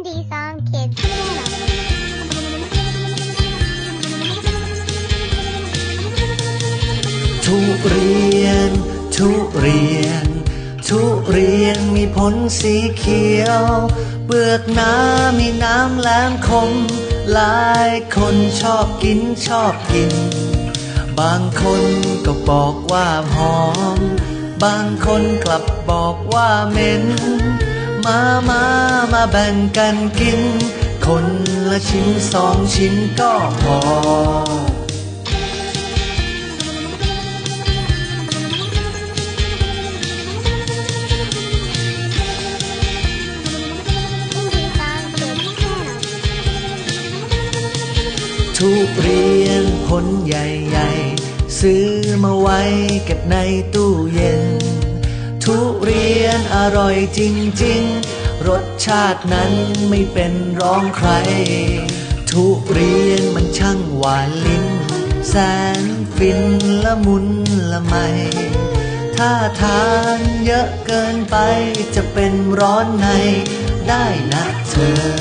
Indie Song Kids Channel. ทุเรียน ทุเรียน ทุเรียนมีผลสีเขียว เปลือกหน้ามีน้ำแหลมคม หลายคนชอบกินชอบกิน บางคนก็บอกว่าหอม บางคนกลับบอกว่าเหม็น มามามาแบ่งกันกิน คนละชิ้นสองชิ้นก็พอทุเรียนผลใหญ่ ๆ ซื้อมาไว้เก็บในตู้เย็น ทุเรียนอร่อยจริง ๆ รสชาตินั้นไม่เป็นร้องใคร ทุเรียนมันช่างหวานลิ้น แสนฟินละมุนละไม ถ้าทานเยอะเกินไปจะเป็นร้อนในได้นะเธอ